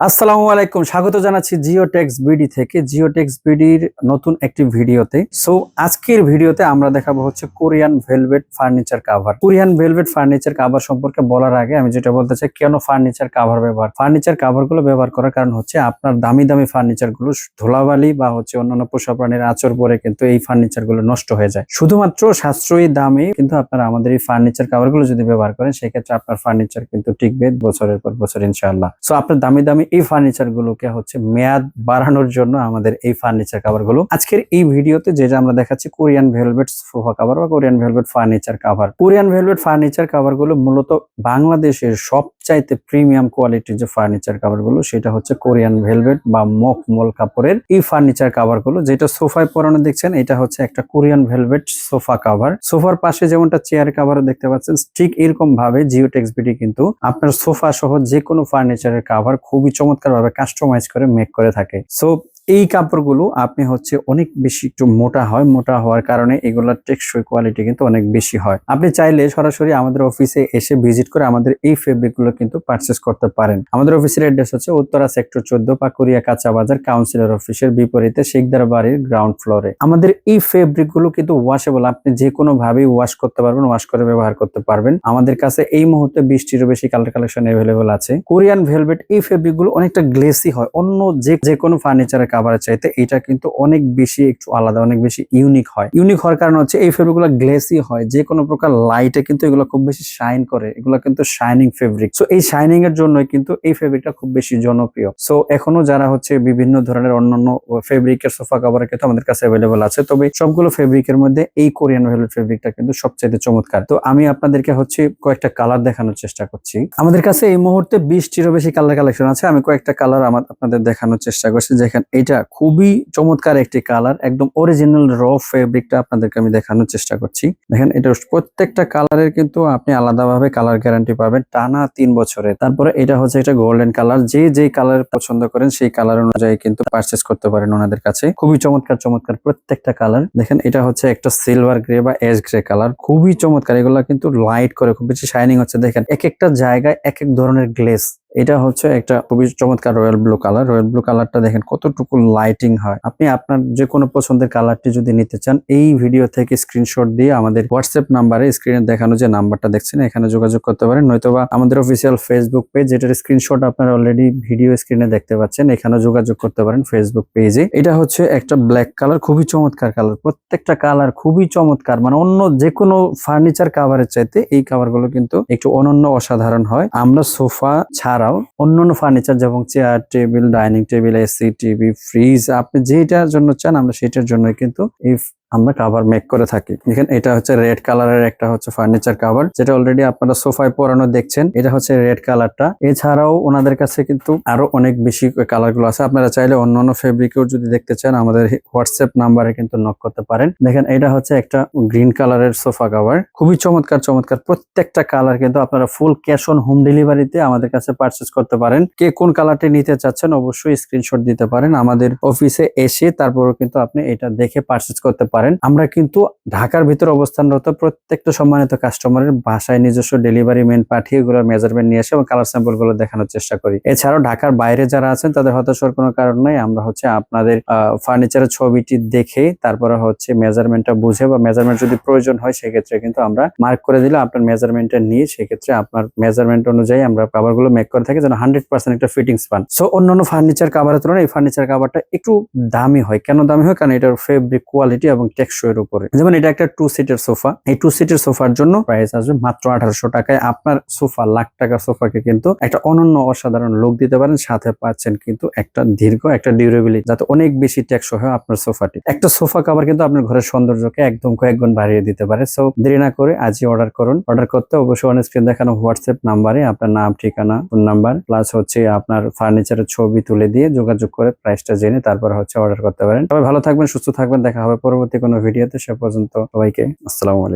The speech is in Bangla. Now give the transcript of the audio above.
আসসালামু আলাইকুম, স্বাগত জানাচ্ছি জিওটেক্স বিডি থেকে। জিওটেক্স বিডির নতুন একটি ভিডিওতে। সো আজকের ভিডিওতে আমরা দেখাবো হচ্ছে Korean velvet furniture cover Korean velvet furniture cover সম্পর্কে বলার আগে আমি যেটা বলতে চাই, কেন ফার্নিচার কাভার ব্যবহার? ফার্নিচার কাভারগুলো ব্যবহার করার কারণ হচ্ছে আপনার দামি দামি ফার্নিচারগুলো ধুলাবালি বা হচ্ছে অন্যান্য পোষা প্রাণীর আচর পরে কিন্তু এই ফার্নিচারগুলো নষ্ট হয়ে যায়। শুধুমাত্র সাশ্রয়ী দামে কিন্তু আপনারা আমাদের এই ফার্নিচার কাভারগুলো যদি ব্যবহার করেন, সেক্ষেত্রে আপনার ফার্নিচার কিন্তু টিকবে বছরের পর বছর ইনশাআল্লাহ। সো আপনার দামি দামি এই ফার্নিচার গুলোকে হচ্ছে মেয়াদ বাড়ানোর জন্য আমাদের এই ফার্নিচার কাভারগুলো আজকের এই ভিডিওতে যে আমরা দেখাচ্ছি কোরিয়ান ভেলভেট সোফা কাভার বা Korean velvet furniture cover Korean velvet furniture কাভারগুলো মূলত বাংলাদেশের সবচাইতে প্রিমিয়াম কোয়ালিটির যে ফার্নিচার কাভারগুলো সেটা হচ্ছে কোরিয়ান ভেলভেট বা মকমল কাপড়ের এই ফার্নিচার কাভারগুলো যেটা সোফায় পরানো দেখছেন, এটা হচ্ছে একটা কোরিয়ান ভেলভেট সোফা কাভার সোফার পাশে যেমনটা চেয়ার কাভার দেখতে পাচ্ছেন, ঠিক এরকম ভাবে জিওটেক্স বিডি কিন্তু আপনার সোফা সহ যে কোনো ফার্নিচারের কাভার খুবই চমৎকার ভাবে কাস্টমাইজ করে মেক করে থাকে। সো এই কাপড়গুলো আপনি হচ্ছে অনেক বেশি একটু মোটা হয়, মোটা হওয়ার কারণে এগুলোর টেকসই কোয়ালিটি কিন্তু অনেক বেশি হয়। আপনি চাইলে সরাসরি আমাদের অফিসে এসে ভিজিট করে আমাদের এই ফেব্রিকগুলো কিন্তু পারচেস করতে পারেন। আমাদের অফিসের অ্যাড্রেস হচ্ছে উত্তরা সেক্টর চোদ্দ, পাকুরিয়া কাঁচা বাজার কাউন্সিলর অফিসের বিপরীতে শেখদার বাড়ির গ্রাউন্ড ফ্লোরে আমাদের এই ফেব্রিকগুলো কিন্তু ওয়াশেবল আপনি যে কোনো ভাবেই ওয়াশ করতে পারবেন ওয়াশ করে ব্যবহার করতে পারবেন। আমাদের কাছে এই মুহূর্তে বিশটিরও বেশি কালার কালেকশন অ্যাভেলেবল আছে। কোরিয়ান ভেলভেট এই ফেব্রিকগুলো অনেকটা গ্লেসি হয়, অন্য যে কোনো ফার্নিচারের কাভারের চাইতে, এটা কিন্তু অনেক বেশি একটু আলাদা, অনেক বেশি ইউনিক হয়। ইউনিক হওয়ার কারণ হচ্ছে এই ফেব্রিকগুলো গ্লেসি হয়, যে কোনো প্রকার লাইটে কিন্তু এগুলো খুব বেশি শাইন করে, এগুলো কিন্তু শাইনিং ফেব্রিক সো এই শাইনিং এর জন্যই কিন্তু এই ফেব্রিকটা খুব বেশি জনপ্রিয়। সো এখনও যারা হচ্ছে বিভিন্ন ধরনের অন্যান্য ফেব্রিকের সোফা কাভারের কিন্তু আমাদের কাছে অ্যাভেলেবল আছে, তবে সবগুলো ফেব্রিকের মধ্যে এই কোরিয়ান ভেলভেট ফেব্রিকটা কিন্তু সবচেয়ে চমৎকার। তো আমি আপনাদেরকে হচ্ছে কয়েকটা কালার দেখানোর চেষ্টা করছি। আমাদের কাছে এই মুহূর্তে বিশটিরও বেশি কালার কালেকশন আছে, আমি কয়েকটা কালার আমার আপনাদের দেখানোর চেষ্টা করছি, যেখানে এটা খুবই চমৎকার একটি কালার, একদম অরিজিনাল র ফেব্রিকটা আপনাদেরকে আমি দেখানোর চেষ্টা করছি। দেখেন, এটা প্রত্যেকটা কালারের কিন্তু আপনি আলাদাভাবে কালার গ্যারান্টি পাবেন টানা তিন বছরে তারপরে এটা হচ্ছে একটা গোল্ডেন কালার যে যে কালার পছন্দ করেন সেই কালার অনুযায়ী কিন্তু পারচেস করতে পারেন ওনাদের কাছে। খুবই চমৎকার চমৎকার প্রত্যেকটা কালার দেখেন, এটা হচ্ছে একটা সিলভার গ্রে বা এস গ্রে কালার খুবই চমৎকার, এগুলা কিন্তু লাইট করে, খুব বেশি শাইনিং হচ্ছে। দেখেন, এক একটা জায়গায় এক এক ধরনের গ্লেস এটা হচ্ছে একটা খুবই চমৎকার royal blue colour. Royal blue কালারটা দেখেন কতটুকু লাইটিং হয়। আপনি আপনার যে কোনো পছন্দের কালারটি যদি নিতে চান, এই ভিডিও থেকে স্ক্রিনশট দিয়ে আমাদের হোয়াটসঅ্যাপ নাম্বারে স্ক্রিনে দেখানো যে নাম্বারটা দেখছেন, এখানে যোগাযোগ করতে পারেন। নয়তোবা আমাদের অফিসিয়াল ফেসবুক পেজ যেটার স্ক্রিনশট আপনারা অলরেডি ভিডিও স্ক্রিনে দেখতে পাচ্ছেন এখানে যোগাযোগ করতে পারেন ফেসবুক পেজে এটা হচ্ছে একটা ব্ল্যাক কালার খুবই চমৎকার কালার প্রত্যেকটা কালার খুবই চমৎকার মানে অন্য যে কোনো ফার্নিচার কাভারের চাইতে এই কাভারগুলো কিন্তু একটু অনন্য অসাধারণ হয়। আমরা সোফা ছাড়াও অন্যান্য ফার্নিচার যেমন chair table dining table AC TV fridge আপনি যেটার জন্য চান, আমরা সেটার জন্য কিন্তু এই আমরা কাভার মেক করে থাকি। দেখেন, এটা হচ্ছে রেড কালারের একটা হচ্ছে ফার্নিচার কাভার যেটা অলরেডি আপনারা সোফায় পরানো দেখছেন, এটা হচ্ছে রেড কালারটা এছাড়াও ওনাদের কাছে কিন্তু আরও অনেক বেশি কালারগুলো আছে। আপনারা চাইলে অন্য অন্য ফেব্রিকেও যদি দেখতে চান, আমাদের হোয়াটসঅ্যাপ নাম্বারে কিন্তু নক করতে পারেন। দেখেন, এটা হচ্ছে একটা গ্রিন কালারের সোফা কাভার খুবই চমৎকার চমৎকার। প্রত্যেকটা কালার কিন্তু আপনারা ফুল ক্যাশ অন হোম ডেলিভারিতে আমাদের কাছে পারচেস করতে পারেন। কে কোন কালারটি নিতে চাচ্ছেন, অবশ্যই স্ক্রিনশট দিতে পারেন। আমাদের অফিসে এসে তারপরও কিন্তু আপনি এটা দেখে পারচেস করতে পারেন আমরা কিন্তু ঢাকার ভিতরে অবস্থানরত প্রত্যেকটা সম্মানিত কাস্টমারের বাসায় নিজস্ব ডেলিভারি মেন পাঠিয়ে এগুলোর মেজারমেন্ট নিয়ে এসে এবং কালার স্যাম্পলগুলো দেখানোর চেষ্টা করি। এছাড়াও ঢাকার বাইরে যারা আছেন, তাদের হতাশার কোনো কারণ নাই। আমরা হচ্ছে আপনাদের ফার্নিচারের ছবিটি দেখে তারপরে হচ্ছে মেজারমেন্টটা বুঝে বা মেজারমেন্ট যদি প্রয়োজন হয়, সেক্ষেত্রে কিন্তু আমরা মার্ক করে দিলে আপনার মেজারমেন্টটা নিয়ে সেক্ষেত্রে আপনার মেজারমেন্ট অনুযায়ী আমরা কাভারগুলো মেক করে থাকি যেন হান্ড্রেড পার্সেন্ট একটা ফিটিংস পান। সো অন্যান্য ফার্নিচার কাভারের তুলনায় এই ফার্নিচার কাভারটা একটু দামি হয়। কেন দামি হয়? কারণ এটার ফেব্রিক কোয়ালিটি এবং টেক্সচর এর উপরে। যেমন এটা একটা টু সিটের সোফা এই টু সিটের সোফার জন্য প্রাইস আসবে মাত্র আঠারোশো টাকায়। আপনার সোফা লাখ টাকার সোফাকে কিন্তু একটা অনন্য অসাধারণ লুক দিতে পারেন, সাথে পাচ্ছেন কিন্তু একটা দীর্ঘ, একটা ডিউরেবিলিটি যাতে অনেক বেশি টেকসই হয় আপনার সোফাটি একটা সোফা কাভার কিন্তু আপনার ঘরের সৌন্দর্যকে একদম কয়েক গুণ বাড়িয়ে দিতে পারে। সো দেরি না করে আজই অর্ডার করুন। অর্ডার করতে অবশ্যই অন স্ক্রিন দেখানো হোয়াটসঅ্যাপ নাম্বারে আপনার নাম, ঠিকানা ফোন নাম্বার প্লাস হচ্ছে আপনার ফার্নিচারের ছবি তুলে দিয়ে যোগাযোগ করে প্রাইসটা জেনে তারপর হচ্ছে অর্ডার করতে পারেন। সবাই ভালো থাকবেন, সুস্থ থাকবেন। দেখা হবে পরবর্তী কোনো ভিডিওতে সে পর্যন্ত সবাইকে আসসালামু আলাইকুম।